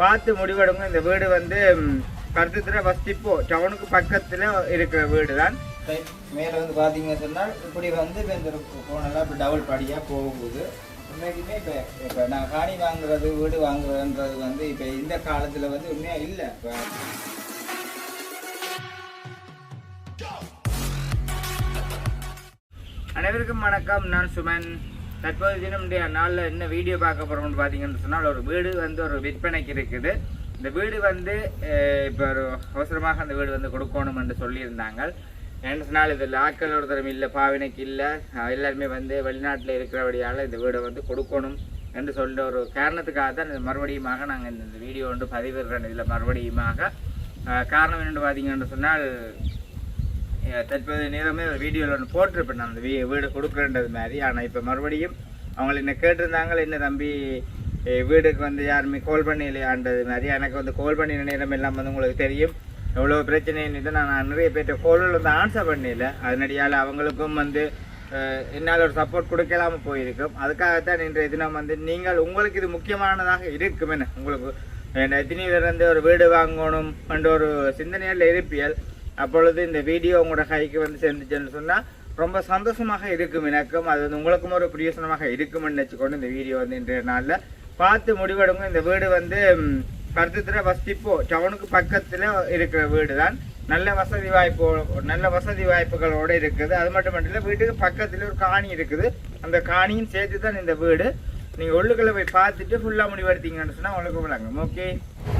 பார்த்து முடிவெடுங்க. இந்த வீடு வந்து கருத்துத்துறை ஃபஸ்ட் இப்போ டவுனுக்கு பக்கத்தில் இருக்கிற வீடு தான் மேலே வந்து பார்த்தீங்க சொன்னால் இப்படி வந்து இந்த போனெல்லாம் இப்படி டபுள் படியாக போகுது. உண்மைக்குமே இப்போ இப்போ நான் காணி வாங்குறது வீடு வாங்குறதுன்றது வந்து இப்போ இந்த காலத்தில் வந்து உண்மையாக இல்லை. இப்போ அனைவருக்கும் வணக்கம். நான் சுமன். தற்போது தினமுடைய நாளில் என்ன வீடியோ பார்க்க போகிறோம்னு பார்த்தீங்கன்னு சொன்னால் ஒரு வீடு வந்து ஒரு விற்பனைக்கு இருக்குது. இந்த வீடு வந்து இப்போ ஒரு அவசரமாக அந்த வீடு வந்து கொடுக்கணும் என்று சொல்லியிருந்தாங்க. ஏன்னு சொன்னால் இதில் ஆட்கள் ஒருத்தரும் இல்லை பாவினைக்கு இல்லை. எல்லாருமே வந்து வெளிநாட்டில் இருக்கிறபடியால் இந்த வீடை வந்து கொடுக்கணும் என்று சொல்லிட்டு ஒரு காரணத்துக்காக தான் இது மறுபடியுமாக நாங்கள் இந்த வீடியோ வந்து பதிவிடுறோம் இதில் மறுபடியுமாக காரணம் என்னென்னு பார்த்தீங்கன்னு சொன்னால் தற்போது நேரமே ஒரு வீடியோவில் ஒன்று போட்டிருப்பேன் நான். அந்த வீ வீடு கொடுக்குறேன்றது மாதிரி. ஆனால் இப்போ மறுபடியும் அவங்கள என்ன கேட்டிருந்தாங்க என்ன தம்பி வீடுக்கு வந்து யாருமே கால் பண்ணலையான்றது மாதிரி. எனக்கு வந்து கால் பண்ணின நேரம் எல்லாம் வந்து உங்களுக்கு தெரியும். எவ்வளோ பிரச்சனைன்னு நான் நான் நிறைய பேர்ட்ட கோலில் வந்து ஆன்சர் பண்ணல. அதனடியால் அவங்களுக்கும் வந்து என்னால் ஒரு சப்போர்ட் கொடுக்கலாம போயிருக்கும். அதுக்காகத்தான் இன்றைய தினம் வந்து நீங்கள் உங்களுக்கு இது முக்கியமானதாக இருக்கும் என்ன உங்களுக்கு அஹ் எத்தனை பேர் வந்து ஒரு வீடு வாங்கணும் என்ற ஒரு சிந்தனையில் இருப்பியல் அப்பொழுது இந்த வீடியோ உங்களோட கைக்கு வந்து சேர்ந்துச்சுன்னு சொன்னால் ரொம்ப சந்தோஷமாக இருக்கும் எனக்கும். அது வந்து உங்களுக்கும் ஒரு பிரியோசனமாக இருக்கும்னு வச்சுக்கொண்டு இந்த வீடியோ வந்து இன்றைய நாளில் பார்த்து முடிவெடுங்க. இந்த வீடு வந்து கருத்துத்துறை ஃபஸ்ட் டவுனுக்கு பக்கத்தில் இருக்கிற வீடு தான் நல்ல வசதி வாய்ப்பு நல்ல வசதி வாய்ப்புகளோடு இருக்குது. அது மட்டும் இல்லை வீட்டுக்கு பக்கத்தில் ஒரு காணி இருக்குது. அந்த காணியும் சேர்த்து தான் இந்த வீடு. நீங்கள் உள்ளுக்குள்ள போய் பார்த்துட்டு ஃபுல்லாக முடிவெடுத்தீங்கன்னு சொன்னால் உங்களுக்கு விளங்கும் ஓகே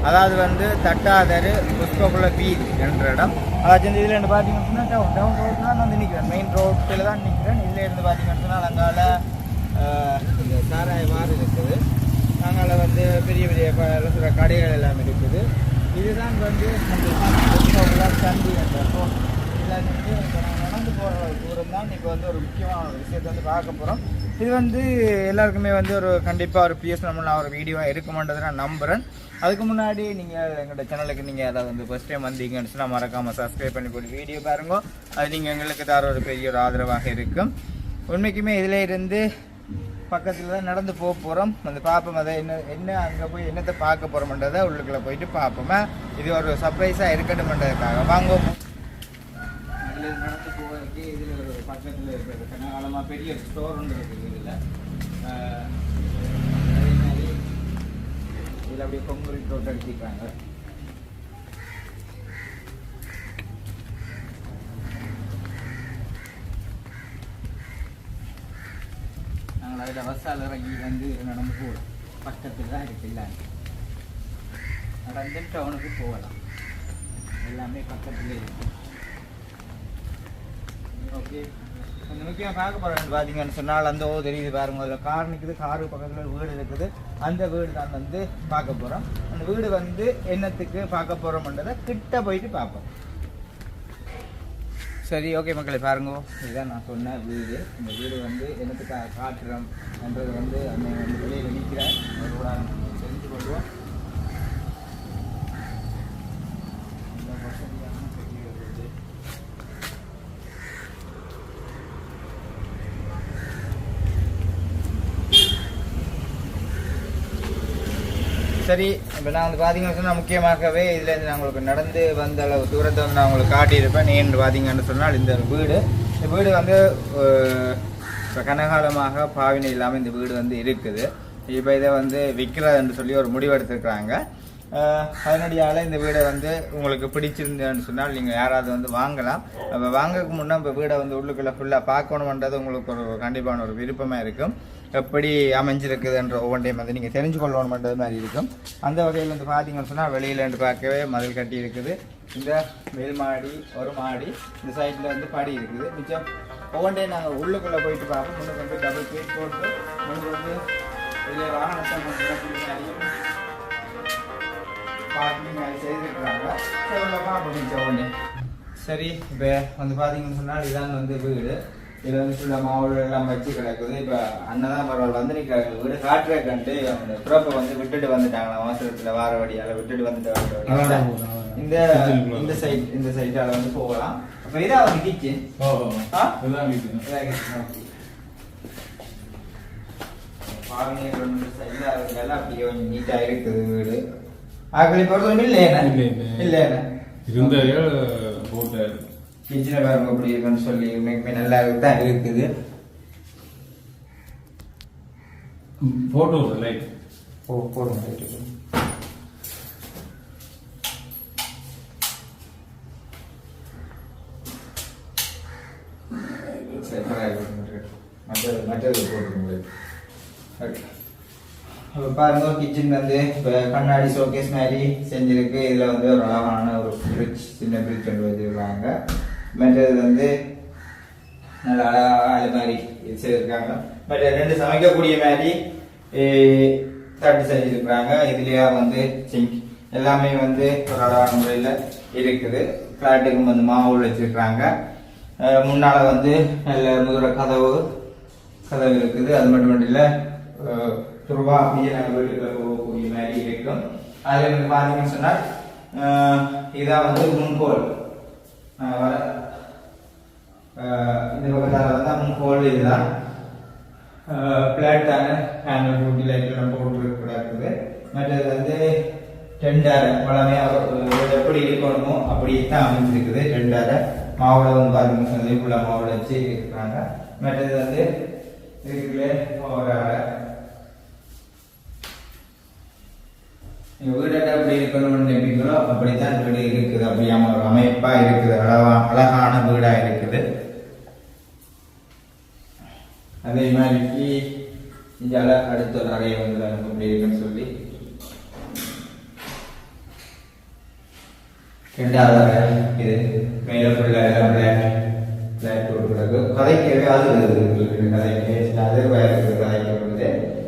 அதாவது வந்து தட்டாதரு புஷ்பகுல வீதி என்ற இடம். அதாவது இந்த இதில் இருந்து பார்த்தீங்கன்னு சொன்னால் டவுன் டவுன் ரோட்டில் தான் வந்து நிற்கிறேன் மெயின் ரோட்டில் தான் நிற்கிறேன் இதில் இருந்து பார்த்தீங்கன்னு சொன்னால் அங்கால இந்த சாராய மாறு இருக்குது. அங்கால வந்து பெரிய பெரிய சில கடைகள் எல்லாம் இருக்குது. இதுதான் வந்து அந்த புஷ்பகுல சந்தி என்ற இதில் வந்து போகிற தூரம் தான் இப்போ வந்து ஒரு முக்கியமான ஒரு விஷயத்தை வந்து பார்க்க போகிறோம் இது வந்து எல்லாருக்குமே வந்து ஒரு கண்டிப்பாக ஒரு பிஎஸ் நம்மளாக ஒரு வீடியோவாக இருக்குமான்றதை நான் நம்புகிறேன் அதுக்கு முன்னாடி நீங்கள் எங்களோட சேனலுக்கு நீங்கள் ஏதாவது வந்து ஃபஸ்ட் டைம் வந்தீங்கன்னு சொன்னால் மறக்காமல் சப்ஸ்கிரைப் பண்ணி போட்டு வீடியோ பாருங்க. அது நீங்கள் எங்களுக்கு தர ஒரு பெரிய ஒரு ஆதரவாக இருக்கும். உண்மைக்குமே இதில் இருந்து பக்கத்தில் தான் நடந்து போக போகிறோம் அந்த பார்ப்போம். அதை என்ன என்ன அங்கே போய் என்னத்தை பார்க்க போகிறோம்ன்றதை உள்ளுக்குள்ளே போயிட்டு பார்ப்போமே. இது ஒரு சர்ப்ரைஸாக இருக்கட்டும்ன்றதுக்காக. வாங்குவோம் இதில் நடந்து போவதற்கு இதில் ஒரு பக்கத்தில் இருக்கிறது. கனகாலமாக பெரிய ஸ்டோர் ஒன்று இருக்குது இதில் அதே மாதிரி இதில் அப்படியே கொங்குரி ரோட் அடிச்சிருக்காங்க. நாங்கள் அதில் வசால் இறங்கி வந்து நடந்து போகலாம். பக்கத்தில் தான் இருக்கு இல்லை நடந்து டவுனுக்கு போகலாம். எல்லாமே பக்கத்துலேயே இருக்கு. ஓகே. கொஞ்சம் முக்கியமாக பார்க்க போகிறேன் பார்த்தீங்கன்னு சொன்னால் அந்த ஓ தெரியுது பாருங்க. அதில் கார் நிற்குது காரு பக்கத்தில் ஒரு வீடு இருக்குது. அந்த வீடு தான் வந்து பார்க்க போகிறோம் அந்த வீடு வந்து என்னத்துக்கு பார்க்க போகிறோம்ன்றதை கிட்ட போயிட்டு பார்ப்போம். சரி ஓகே மக்களை பாருங்க. இதுதான் நான் சொன்ன வீடு. இந்த வீடு வந்து என்னத்துக்காக காட்டுறோம் என்றது வந்து அந்த வெளியில் நிற்கிறேன் அதோட தெரிஞ்சு கொள்வோம் இந்த வசதியான பெரிய வீடு சரி இப்போ நான் வந்து பார்த்தீங்கன்னு சொன்னால் முக்கியமாகவே இதுலேருந்து நான் உங்களுக்கு நடந்து வந்த அளவு தூரத்தை வந்து நான் உங்களுக்கு காட்டியிருப்பேன். ஏன்னு பார்த்தீங்கன்னு சொன்னால் இந்த ஒரு வீடு. இந்த வீடு வந்து இப்போ கனகாலமாக பாவினை இல்லாமல் இந்த வீடு வந்து இருக்குது. இப்போ இதை வந்து விற்கிறதுன்னு சொல்லி ஒரு முடிவு அதனுடைய அதனடியால் இந்த வீடை வந்து உங்களுக்கு பிடிச்சிருந்தேன்னு சொன்னால் நீங்கள் யாராவது வந்து வாங்கலாம். அப்போ வாங்கக்கு முன்னே இப்போ வீடை வந்து உள்ளுக்குள்ளே ஃபுல்லாக பார்க்கணுன்றது உங்களுக்கு ஒரு கண்டிப்பான ஒரு விருப்பமாக இருக்கும். எப்படி அமைஞ்சிருக்குதுன்ற ஒவ்வொன்றையும் வந்து நீங்கள் தெரிஞ்சு கொள்ளணுன்றது மாதிரி இருக்கும். அந்த வகையில் வந்து பார்த்தீங்கன்னு சொன்னால் வெளியிலேருந்து பார்க்கவே மதில் கட்டி இருக்குது. இந்த மேல் மாடி ஒரு மாடி இந்த சைடில் வந்து படி இருக்குது. மிச்சம் ஒவ்வொன்றையும் நாங்கள் உள்ளுக்குள்ளே போயிட்டு பார்ப்போம். முன்னுக்கு வந்து டபுள் கேட் போட்டு முன்னுக்கு வந்து வெளியே வாகனத்தை அது செய்திருக்கிறாங்க சரி பார்ப்போம் இப்போ வந்து பார்த்தீங்கன்னு சொன்னால் இதான் வந்து வீடு. இதில் வந்து ஃபுல்லாக மாவு எல்லாம் வச்சு கிடக்குது. இப்போ அண்ணன் தான் பரவாயில்ல வந்து நிற்கிறாங்க வீடு காட்டுற கண்டு அவங்க பிறப்பை வந்து விட்டுட்டு வந்துட்டாங்க அவசரத்தில் வார வழியால் விட்டுட்டு வந்துட்டு இந்த இந்த சைட் இந்த சைடால வந்து போகலாம். அப்போ இதான் வந்து கிச்சன் பாருங்க சைடில் எல்லாம் அப்படியே கொஞ்சம் நீட்டாக இருக்குது வீடு. இல்லையா இல்லை, இல்லை. இல்லையா இருந்த போட்டார் கிச்சனை பாருங்க அப்படி இருக்குன்னு சொல்லி உண்மைக்குமே நல்லா தான் இருக்குது போட்டோஸ் லைட் ஓ போடுங்க பரவாயில்ல மற்றது மற்றது போட்டுருங்க ஓகே அப்போ பாருங்க கிச்சன் வந்து இப்போ கண்ணாடி ஷோகேஸ் மாதிரி செஞ்சிருக்கு. இதில் வந்து ஒரு அழகான ஒரு ஃப்ரிட்ஜ் சின்ன ஃப்ரிட்ஜ் கொண்டு வச்சுருக்காங்க. மற்றது வந்து நல்ல அழகாக அது மாதிரி செய்திருக்காங்க பட் ரெண்டு சமைக்கக்கூடிய மாதிரி தட்டு செஞ்சுருக்குறாங்க. இதுலேயே வந்து சிங்க் எல்லாமே வந்து ஒரு அழகான முறையில் இருக்குது. ஃப்ளாட்டுக்கும் வந்து மாவு வச்சுருக்குறாங்க. முன்னால் வந்து நல்ல முதல கதவு கதவு இருக்குது. அது மட்டும் இல்லை துருவா அப்படியே வீட்டுக்குள்ள போகக்கூடிய மாதிரி இருக்கும். அதில் வந்து பார்த்தீங்கன்னு சொன்னால் இதான் வந்து முன்கோள். இந்த பக்கத்தால் வந்து முன்கோள் இதுதான். பிளாட்டான ஹேண்டில் ஃபுட்டி லைட்லாம் போட்டு மற்றது வந்து டெண்டரை பழமையாக எப்படி இருக்கணுமோ அப்படி தான் அமைஞ்சிருக்குது டெண்டரை மாவுளை வந்து பார்த்தீங்கன்னு சொல்லி ஃபுல்லாக மாவுளை வச்சு இருக்கிறாங்க. மற்றது வந்து இதுக்குள்ளே ஒரு நீங்கள் நீங்க வீடை எப்படி இருக்கணும்னு நினைப்பீங்களோ அப்படித்தான் வீடு இருக்குது. அப்படியான ஒரு அமைப்பாக இருக்குது. அழகா அழகான வீடாக இருக்குது. அதே மாதிரி இந்த அழ அடுத்த ஒரு அறையை வந்து அப்படி இருக்குன்னு சொல்லி. ரெண்டாவது இது. மேலே ஃபுல்லா எல்லாம் பிளாக் பிளாக் கொடுக்குறது கதைக்கவே அது இருக்குது. கதைக்கு அது வேற இருக்குது. கதைக்கு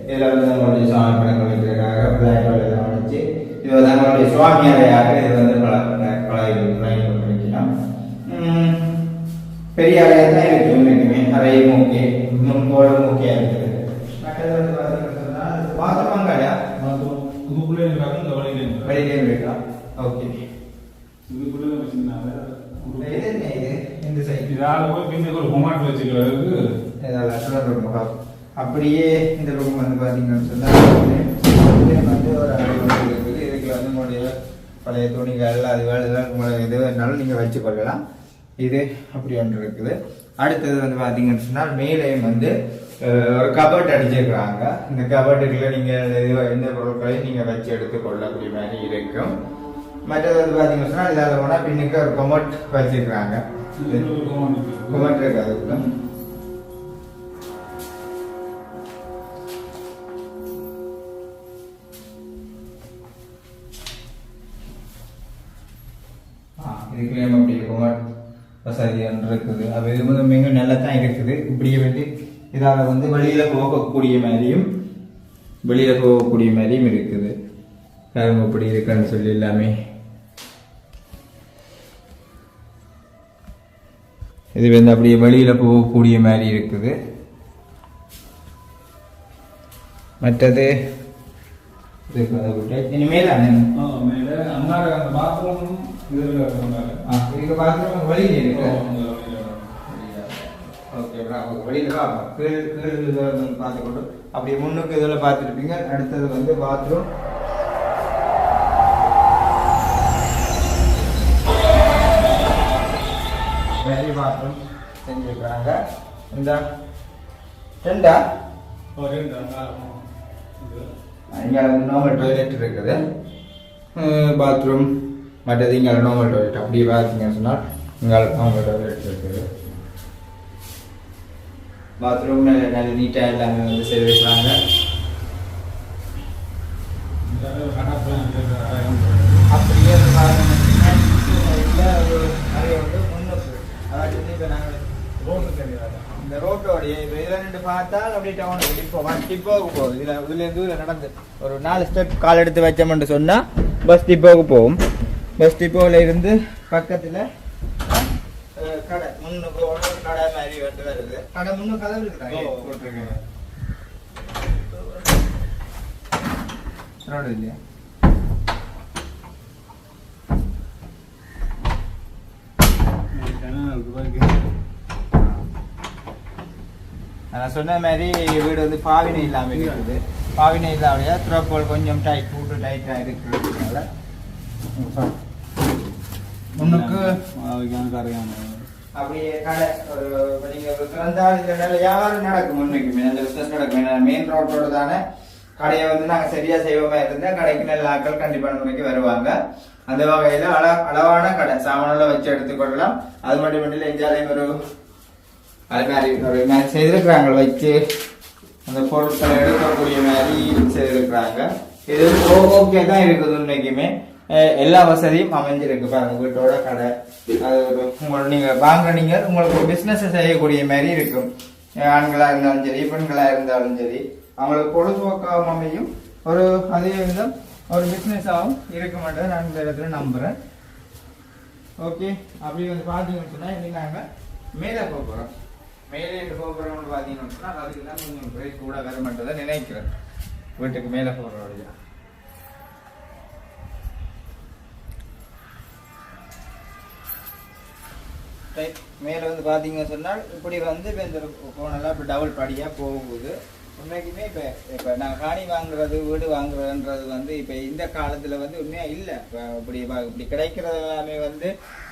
இதில் வந்து நம்மளுடைய சாமி படங்கள் வைக்கிறதுக்காக பிளாக் எல்லாம் அடிச்சு இது வந்து நம்மளுடைய சுவாமி அறையாக இது வந்து பல பழகி பழகி பண்ணிக்கலாம் உம், பெரிய அறையாக தான் இருக்கு உண்மைக்குமே அறையும் ஓகே முன்போடும் ஓகே இருக்குது. பாத்ரூம் இதுக்குள்ளே இருக்காங்க இந்த வழியில இருக்கலாம் ஓகே. இதுக்குள்ளே வச்சிருந்தாங்க இது என்ன இது? இந்த சைடு இதால போய் பின்னுக்கு ஒரு கொமாட்டோ வச்சுக்கிறதுக்கு. இதால ரூம் ஹால். அப்படியே இந்த ரூம் வந்து பார்த்தீங்கன்னு சொன்னால் வந்து ஒரு வந்து இருக்குது உங்களுடைய பழைய துணிகள் அது வேலை எது வேணாலும் நீங்கள் வச்சுக்கொள்ளலாம் இது அப்படி ஒன்று இருக்குது. அடுத்தது வந்து பார்த்தீங்கன்னு சொன்னால் மேலேயும் வந்து ஒரு கபர்ட் அடிச்சிருக்கிறாங்க. இந்த கபர்ட்டுக்குள்ள நீங்கள் எது- எந்த பொருட்களையும் நீங்கள் வச்சு எடுத்து கொள்ளக்கூடிய மாதிரி இருக்கும். மற்றது வந்து பார்த்தீங்கன்னு சொன்னால் இதில் போனால் பின்னுக்கு ஒரு கொமட் வச்சிருக்கிறாங்க. கொமட் இருக்கு. அதுக்குள்ள இதுக்குள்ளே அப்படி கொமட் வசதி இருக்குது. அது இது வந்து மிக நல்லா தான் இருக்குது. இப்படியே வந்து இதால் வந்து வெளியில் போகக்கூடிய மாதிரியும் வெளியில் போகக்கூடிய மாதிரியும் இருக்குது. கரும்பு இப்படி இருக்குன்னு சொல்லி எல்லாமே. இது வந்து அப்படியே வெளியில் போகக்கூடிய மாதிரி இருக்குது. மற்றது இதுக்கு அதை விட்டு இனிமேல் அண்ணன். மேலே அண்ணா அந்த பாத்ரூம் இதுல இதுக்கு பாத்ரூம் வெளியில் இருக்கு வழியில. கீழ் கீழ் பார்த்துக்கொண்டு அப்படியே முன்னுக்கு இதில் பார்த்துருப்பீங்க அடுத்தது வந்து பாத்ரூம் வெளி பாத்ரூம் செஞ்சுருக்காங்க இந்த ரெண்டா. இங்கே வந்து நார்மல் டாய்லெட் இருக்குது பாத்ரூம் மற்றது இங்கே நார்மல் டாய்லெட் அப்படியே பார்த்தீங்கன்னு சொன்னால் இங்கே நார்மல் டாய்லெட் இருக்குது பாத்ரூம் நல்ல நீட்டாக எல்லாமே வந்து இருக்கிற அறையும் அப்படியே வந்து நிறைய முன்னுக்கு அதாவது இப்போ நாங்கள் ரோடு தெரியாது இந்த ரோட்டோடைய இப்போ இதில் நின்று பார்த்தால் அப்படியே டவுனுக்கு டிப்போ டிப்போவுக்கு போகுது. இதில் இதுலேருந்து இதில் நடந்து ஒரு நாலு ஸ்டெப் கால் எடுத்து வச்சோம்னு சொன்னால் பஸ் டிப்போவுக்கு போகும். பஸ் டிப்போவில் இருந்து பக்கத்தில் கடை. முன்னுக்கு கடை மாதிரி வந்து வருது. கடை முன்னு கதவு. போட்டிருக்கேன் ரோடு இல்லையா. நான் சொன்ன மாதிரி வீடு வந்து பாவினை இல்லாமல் இருக்குது. பாவினை இல்லாமலையா த்ரோக்கோல் கொஞ்சம் டைட் கூட்டு டைட்டாக இருக்கிறதுனால முன்னுக்கு அப்படியே கடை ஒரு நீங்க ஒரு திறந்தால் இந்த வியாபாரம் நடக்கும் முன்னைக்குமே அந்த பிசினஸ் நடக்கும். மெயின் ரோட்டோட தானே கடையை வந்து நாங்க சரியா செய்வோமா இருந்தா கடைக்கு நல்ல ஆட்கள் கண்டிப்பான முறைக்கு வருவாங்க. அந்த வகையில அள அளவான கடை சாமானெல்லாம் வச்சு எடுத்துக்கொள்ளலாம் அது மட்டும் இல்லை எஞ்சாலையும் ஒரு அது மாதிரி ஒரு மாதிரி செய்திருக்கிறாங்க. வச்சு அந்த பொருட்களை எடுக்கக்கூடிய மாதிரி செய்திருக்கிறாங்க. இது ஓகே தான் இருக்குது உண்மைக்குமே எல்லா வசதியும் அமைஞ்சிருக்கு பாருங்க. வீட்டோட கடை அது ஒரு நீங்கள் நீங்க வாங்குறீங்க உங்களுக்கு ஒரு பிசினஸ் செய்யக்கூடிய மாதிரி இருக்கும். ஆண்களாக ஆண்களா இருந்தாலும் சரி பெண்களா இருந்தாலும் சரி அவங்களுக்கு பொழுதுபோக்காகவும் அமையும். ஒரு அதே விதம் ஒரு பிஸ்னஸாகவும் இருக்க மாட்டேன் நான் இந்த இடத்துல நம்புறேன். ஓகே அப்படி வந்து பார்த்தீங்கன்னு சொன்னா இன்னைக்கு நாங்க மேலே போக போறோம். மேலே எங்க பார்த்தீங்கன்னு சொன்னா அதுக்கு தான் கொஞ்சம் பிரைஸ் கூட வர மாட்டதை நினைக்கிறேன். வீட்டுக்கு மேலே போகிற வழியா ரைட் மேலே வந்து பார்த்தீங்கன்னு சொன்னால் இப்படி வந்து இப்போ இந்த ஃபோனெல்லாம் இப்போ டபுள் படியாக போகுது உண்மைக்குமே இப்போ இப்போ நான் காணி வாங்குறது வீடு வாங்குறதுன்றது வந்து இப்போ இந்த காலத்தில் வந்து உண்மையாக இல்லை. இப்போ இப்படி இப்படி கிடைக்கிறது எல்லாமே வந்து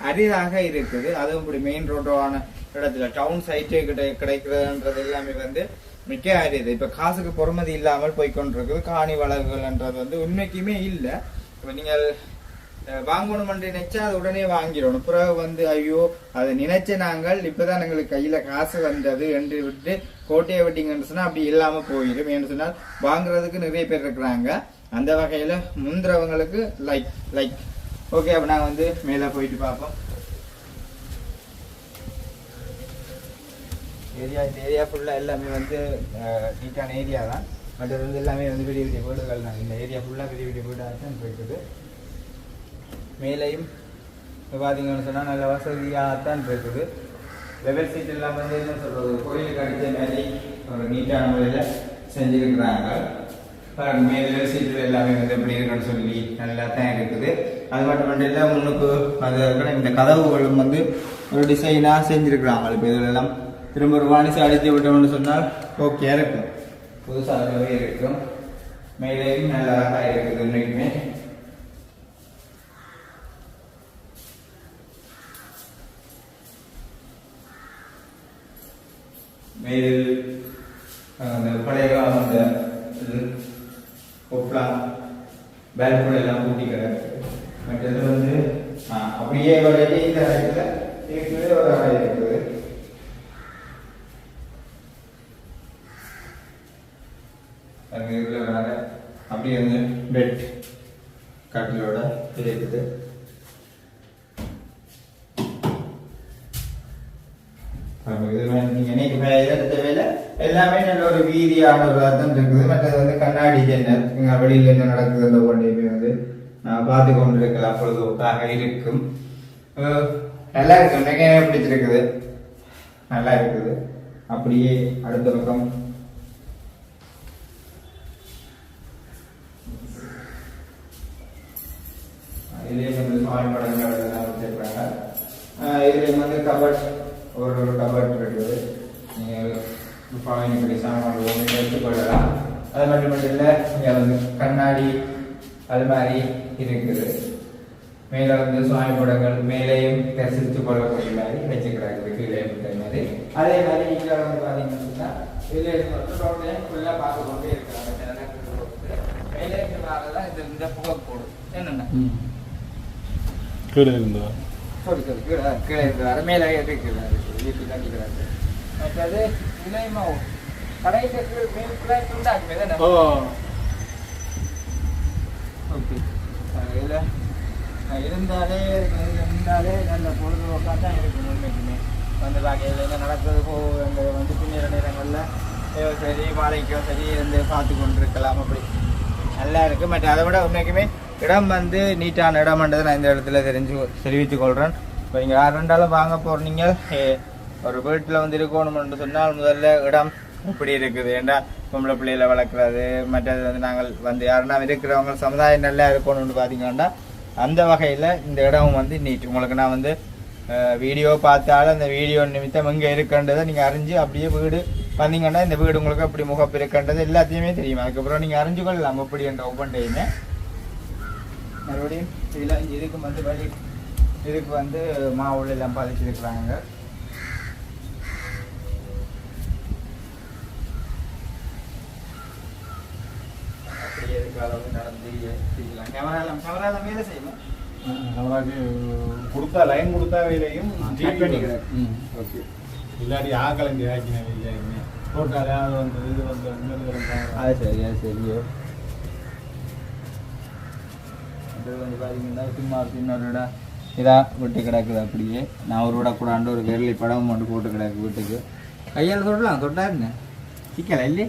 அரிதாக இருக்குது. அதுவும் இப்படி மெயின் ரோடான இடத்துல டவுன் சைட்டு கிட்ட கிடைக்கிறதுன்றது எல்லாமே வந்து மிக்க அரியது இப்போ காசுக்கு பொறுமதி இல்லாமல் போய்க்கொண்டிருக்குது காணி வளர்கள்ன்றது வந்து உண்மைக்குமே இல்லை. இப்போ நீங்கள் வாங்கணும் என்று நினைச்சா அதை உடனே வாங்கிடணும். பிறகு வந்து ஐயோ அதை நினைச்ச நாங்கள் இப்பதான் எங்களுக்கு கையில காசு வந்தது என்று விட்டு கோட்டையை விட்டீங்கன்னு சொன்னா அப்படி இல்லாம போயிடும். ஏன்னு சொன்னால் வாங்குறதுக்கு நிறைய பேர் இருக்கிறாங்க. அந்த வகையில முந்திரவங்களுக்கு லைக் லைக் ஓகே அப்ப நாங்க வந்து மேல போயிட்டு பார்ப்போம். ஏரியா இந்த ஏரியா ஃபுல்லா எல்லாமே வந்து நீட்டான ஏரியா தான். பட் வந்து எல்லாமே வந்து பெரிய பெரிய வீடுகள் தான். இந்த ஏரியா ஃபுல்லா பெரிய பெரிய வீடாக தான் போயிட்டுது மேலேயும் இப்போ பார்த்தீங்கன்னு சொன்னால் நல்ல வசதியாகத்தான் இருக்குது. லெவல் சீட் எல்லாம் வந்து என்ன சொல்கிறது கோயிலுக்கு அடித்த மேலே ஒரு நீட்டான முறையில் செஞ்சுருக்கிறாங்க பாருங்க மேல் லெவல் சீட்டு எல்லாமே வந்து எப்படி இருக்குன்னு சொல்லி நல்லா தான் இருக்குது அது மட்டும் இல்லை முன்னுக்கு அது இருக்கிற இந்த கதவுகளும் வந்து ஒரு டிசைனாக செஞ்சுருக்குறாங்க. இப்போ இதிலெல்லாம் திரும்ப ஒரு வாணிசி அடித்து விட்டோம்னு சொன்னால் ஓகே இருக்கும். புதுசாகவே இருக்கும். மேலேயும் நல்லா இருக்குது. இன்னைக்குமே மேல் அந்த பழைய காலம் அந்த இது ஒப்லாம் பேல்கோட எல்லாம் கூட்டி கிடக்கு மற்றது வந்து அப்படியே வரையிலே இந்த அறையில் ஏற்கனவே ஒரு அறை இருக்குது. அங்கே இருக்கிற வேலை அப்படியே வந்து பெட் கட்டிலோட இருக்குது ஆமா, இது வந்து எல்லாமே நல்ல ஒரு வீதியான ஒரு அர்த்தம் இருக்குது. மற்றது வந்து கண்ணாடி ஜன்னல் இங்க வெளியில என்ன நடக்குதுன்ற ஒன்றையுமே வந்து நான் பார்த்து கொண்டிருக்கலாம் பொழுதுபோக்காக இருக்கும். நல்லா இருக்கு. மிக பிடிச்சிருக்குது. நல்லா இருக்குது. அப்படியே அடுத்த பக்கம். இதுலேயும் வந்து சுவாமி படங்கள் இதெல்லாம் வச்சிருக்காங்க இதுலேயும் வந்து கபட் ஒரு ஒரு கபட் இருக்குது நீங்கள் சுவாமி இப்படி சாமான் ஒன்று எடுத்துக்கொள்ளலாம் அது மட்டும் மட்டும் இல்லை இங்கே வந்து கண்ணாடி அது மாதிரி இருக்குது. மேலே வந்து சுவாமி படங்கள் மேலேயும் தரிசித்து கொள்ளக்கூடிய மாதிரி வச்சுக்கிறாங்க கீழே இருக்கிற மாதிரி. அதே மாதிரி இங்கே வந்து பார்த்தீங்கன்னு சொன்னால் இதில் வந்து ரோட்லையும் ஃபுல்லாக பார்த்து கொண்டே இருக்கிறாங்க. மேலே இருக்கிறனால இது இந்த புகை போடும். என்னென்ன? கீழே இருந்தால் சொல்லி கீழே கீழே இருக்கிறாரு மேலே இருக்கிறாரு வீட்டு கட்டிக்கிறாரு மற்றது இலைமா கடையில் மேல் ஃபுல்லாக துண்டாக்குமே தானே ஓ. ஓகே. இதில் இருந்தாலே இருந்தாலே நல்ல பொழுதுபோக்காக தான் இருக்கும் உண்மைக்குமே. வந்து வகையில் என்ன நடக்கிறது போ அந்த வந்து பின்னிற நேரங்களில் சரி மாலைக்கோ சரி இருந்து பார்த்து கொண்டிருக்கலாம் அப்படி. நல்லா இருக்கு மற்ற அதை விட உண்மைக்குமே இடம் வந்து நீட்டான இடம்ன்றது நான் இந்த இடத்துல தெரிஞ்சு தெரிவித்துக் கொள்கிறேன் இப்போ நீங்கள் யார் ரெண்டாலும் வாங்க போகிறீங்க ஒரு வீட்டில் வந்து இருக்கணும்னு சொன்னால் முதல்ல இடம் இப்படி இருக்குது. ஏண்டா பொம்பளை பிள்ளைகளை வளர்க்குறது? மற்றது வந்து நாங்கள் வந்து யாருன்னா இருக்கிறவங்க சமுதாயம் நல்லா இருக்கணும்னு பார்த்தீங்கன்னா அந்த வகையில் இந்த இடம் வந்து நீட். உங்களுக்கு நான் வந்து வீடியோ பார்த்தாலும் அந்த வீடியோ நிமித்தம் இங்கே இருக்குன்றதை நீங்கள் அறிஞ்சு அப்படியே வீடு வந்தீங்கன்னா இந்த வீடு உங்களுக்கு அப்படி முகப்பு இருக்கின்றது எல்லாத்தையுமே தெரியும். அதுக்கப்புறம் நீங்கள் அறிஞ்சு கொள்ளலாம். அப்படின்ற ஒவ்வொன்றையுமே மறுபடியும் இதில் இதுக்கு வழி இதுக்கு வந்து மாவுள்ள எல்லாம் பதிச்சிருக்கிறாங்க அப்படியே இதுக்கு அளவு நடந்து செய்யலாம் கேமராலாம் வேலை செய்யணும் கொடுத்தா லைன் கொடுத்தா வேலையும். ஓகே. இல்லாட்டி ஆக்கலங்க ஆக்கின வேலையாகுமே போட்டாலே அது இது அது சரியோ அது வந்து பார்த்தீங்கன்னா சும்மா பின்னோட இதாக விட்டு கிடக்குது அப்படியே. நான் ஒரு விட கூடாண்டு ஒரு விரலி படம் மட்டும் போட்டு கிடக்கு வீட்டுக்கு. கையால் தொடலாம் தொட்டாருங்க சிக்கல இல்லை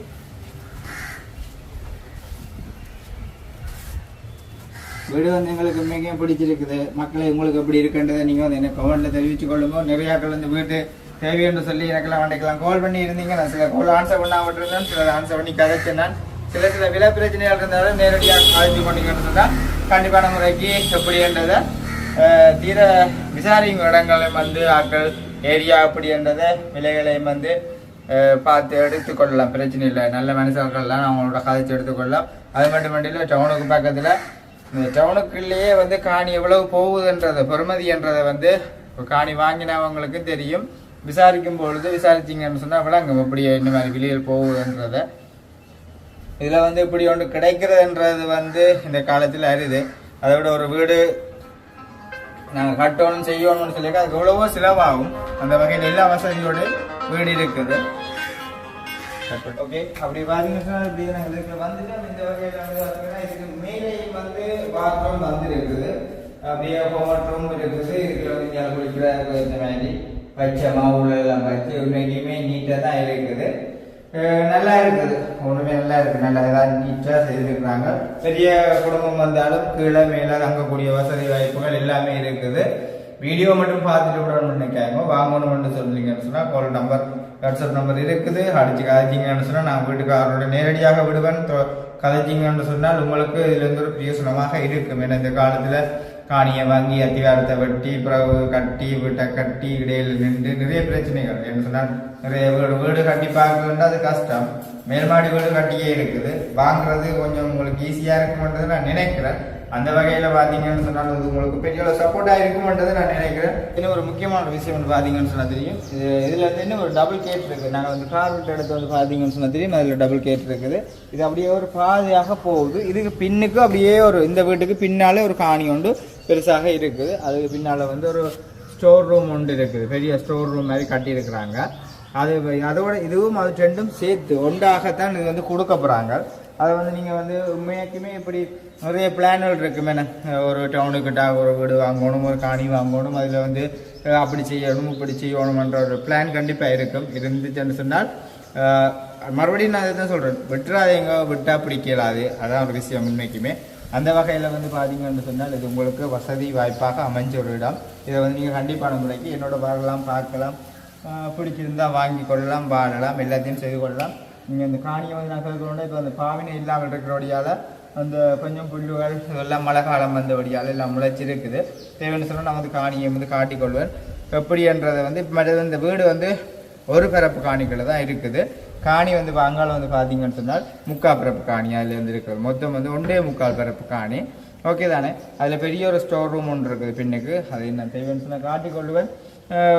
வீடு வந்து எங்களுக்கு மிகவும் பிடிச்சிருக்குது. மக்களை உங்களுக்கு எப்படி இருக்குன்றதை நீங்கள் வந்து என்ன கமெண்ட்டில் தெரிவித்து கொள்ளுங்க நிறையாக்கள் வந்து வீட்டு தேவைன்னு சொல்லி எனக்கெல்லாம் வண்டிக்கலாம் கால் பண்ணி இருந்தீங்க நான் சில கால் ஆன்சர் பண்ணாமல் விட்டுருந்தேன் சில ஆன்சர் பண்ணி கதைச்சேன் நான். சில சில விலை பிரச்சனைகள் இருந்தாலும் நேரடியாக அழைச்சி கொண்டீங்கன்னு சொன்னால் கண்டிப்பான முறைக்கு எப்படின்றதை தீர விசாரிக்கும் இடங்களையும் வந்து ஆக்கள் ஏரியா அப்படின்றதை விலைகளையும் வந்து பார்த்து எடுத்துக்கொள்ளலாம் பிரச்சனை இல்லை. நல்ல மனுஷர்கள்லாம் அவங்களோட கதைச்சு எடுத்துக்கொள்ளலாம் அது மட்டும் இல்லை டவுனுக்கு பக்கத்தில் இந்த டவுனுக்குள்ளேயே வந்து காணி எவ்வளவு போகுதுன்றதை பெறுமதின்றதை வந்து காணி வாங்கினவங்களுக்கு தெரியும். விசாரிக்கும் பொழுது விசாரிச்சிங்கன்னு சொன்னால் விளங்கும். எப்படி இந்த மாதிரி விலையில் போகுதுன்றத இதில் வந்து இப்படி ஒன்று கிடைக்கிறதுன்றது வந்து இந்த காலத்தில் அரிது. அதை விட ஒரு வீடு நாங்கள் கட்டணும் செய்யணும்னு சொல்லி அதுக்கு எவ்வளவோ செலவாகும். அந்த வகையில் எல்லா வசதியோடு வீடு இருக்குது. ஓகே அப்படி பார்த்தீங்கன்னா இப்படி நாங்கள் இதுக்கு வந்துட்டு இந்த வகையில் வந்து பார்த்தீங்கன்னா இதுக்கு மேலேயும் வந்து பாத்ரூம் வந்து இருக்குது அப்படியே ஹோமட் இருக்குது. இதுல வந்து குளிக்கிற இந்த மாதிரி வச்ச மாவுல எல்லாம் வச்சு உண்மைக்குமே நீட்டாக தான் இருக்குது. நல்லா இருக்குது ஒன்றுமே நல்லா இருக்குது நல்லா ஏதாவது நீட்டாக செய்திருக்கிறாங்க. பெரிய குடும்பம் வந்தாலும் கீழே மேலே தங்கக்கூடிய வசதி வாய்ப்புகள் எல்லாமே இருக்குது. வீடியோ மட்டும் பார்த்துட்டு விடணும்னு நினைக்காங்க வாங்கணும்னு சொல்றீங்கன்னு சொன்னால் கால் நம்பர் வாட்ஸ்அப் நம்பர் இருக்குது. அடிச்சு கதைச்சிங்கன்னு சொன்னால் நான் வீட்டுக்காரோட நேரடியாக விடுவேன். கதைச்சிங்கன்னு சொன்னால் உங்களுக்கு இதுல இருந்து ஒரு பிரயோசனமாக இருக்கும். ஏன்னா இந்த காலத்தில் காணியை வாங்கி அத்திவாரத்தை வெட்டி பிறகு கட்டி வீட்டை கட்டி இடையில் நின்று நிறைய பிரச்சனைகள். என்ன சொன்னால் நிறைய வீடு வீடு கட்டி பார்க்கலன்னா அது கஷ்டம். மேல்மாடி வீடு கட்டியே இருக்குது. வாங்குறது கொஞ்சம் உங்களுக்கு ஈஸியாக இருக்கும்ன்றது நான் நினைக்கிறேன். அந்த வகையில் பார்த்தீங்கன்னு சொன்னால் இது உங்களுக்கு பெரிய ஒரு சப்போர்ட்டாக இருக்கும்ன்றது நான் நினைக்கிறேன். இன்னும் ஒரு முக்கியமான ஒரு விஷயம் வந்து பார்த்தீங்கன்னு சொன்னால் தெரியும். இது இதில் வந்து இன்னும் ஒரு டபுள் கேட் இருக்குது நாங்கள் வந்து கார் விட்டு எடுத்து வந்து பார்த்தீங்கன்னு சொன்னால் தெரியும். அதில் டபுள் கேட் இருக்குது. இது அப்படியே ஒரு பாதையாக போகுது. இதுக்கு பின்னுக்கு அப்படியே ஒரு இந்த வீட்டுக்கு பின்னாலே ஒரு காணி உண்டு. பெருசாக இருக்குது. அதுக்கு பின்னால் வந்து ஒரு ஸ்டோர் ரூம் ஒன்று இருக்குது. பெரிய ஸ்டோர் ரூம் மாதிரி கட்டியிருக்கிறாங்க. அது அதோட இதுவும் அது ரெண்டும் சேர்த்து ஒன்றாகத்தான் இது வந்து கொடுக்க போகிறாங்க அதை வந்து நீங்கள் வந்து உண்மையாக்குமே இப்படி நிறைய பிளான்கள் இருக்குமே. ஒரு டவுனுக்கிட்ட ஒரு வீடு வாங்கணும் ஒரு காணி வாங்கணும் அதில் வந்து அப்படி செய்யணும் இப்படி செய்யணுமன்ற ஒரு பிளான் கண்டிப்பாக இருக்கும். இருந்துச்சுன்னு சொன்னால் மறுபடியும் நான் தான் சொல்கிறேன் விட்டுறாதீங்க விட்டால் பிடிக்கலாது. அதான் ஒரு விஷயம் உண்மைக்குமே. அந்த வகையில் வந்து பார்த்தீங்கன்னு சொன்னால் இது உங்களுக்கு வசதி வாய்ப்பாக அமைஞ்ச ஒரு இடம். இதை வந்து நீங்கள் கண்டிப்பான முறைக்கு என்னோட வரலாம் பார்க்கலாம். பிடிச்சிருந்தால் வாங்கி கொள்ளலாம் வாழலாம் எல்லாத்தையும் செய்து கொள்ளலாம். நீங்கள் இந்த காணியை வந்து நான் சொல்கிறோன்னா இப்போ அந்த பாவினை இல்லாமல் இருக்கிறபடியால் அந்த கொஞ்சம் புல்லுகள் இதெல்லாம் மழை காலம் வந்தபடியால் எல்லாம் முளைச்சிருக்குது. தேவைன்னு சொன்னால் நான் வந்து காணியை வந்து காட்டிக்கொள்வேன். எப்படின்றதை வந்து இப்போ மற்றது இந்த வீடு வந்து ஒரு பரப்பு காணிக்குள்ள தான் இருக்குது. காணி வந்து அங்கால வந்து பார்த்தீங்கன்னு சொன்னால் முக்கால் பரப்பு காணி அதில் இருந்து இருக்கிறது மொத்தம் வந்து ஒன்றே முக்கால் பரப்பு காணி. ஓகே தானே? அதில் பெரிய ஒரு ஸ்டோர் ரூம் ஒன்று இருக்குது பின்னுக்கு. அதை நான் தேவைன்னு சொன்னால் காட்டிக்கொள்வேன்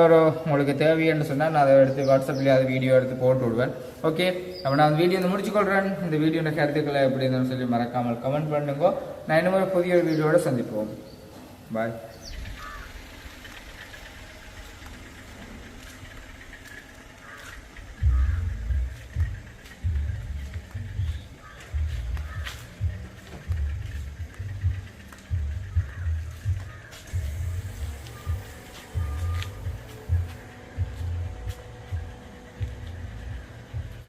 ஒரு உங்களுக்கு தேவைன்னு சொன்னால் நான் அதை எடுத்து வாட்ஸ்அப்பில் அதை வீடியோ எடுத்து போட்டு விடுவேன். ஓகே அப்போ நான் வீடியோ வந்து முடிச்சுக்கொள்கிறேன் இந்த வீடியோட கருத்துக்களை எப்படி இருந்தாலும் சொல்லி மறக்காமல் கமெண்ட் பண்ணுங்க. நான் இன்னும் ஒரு புதிய வீடியோட சந்திப்போம். பாய்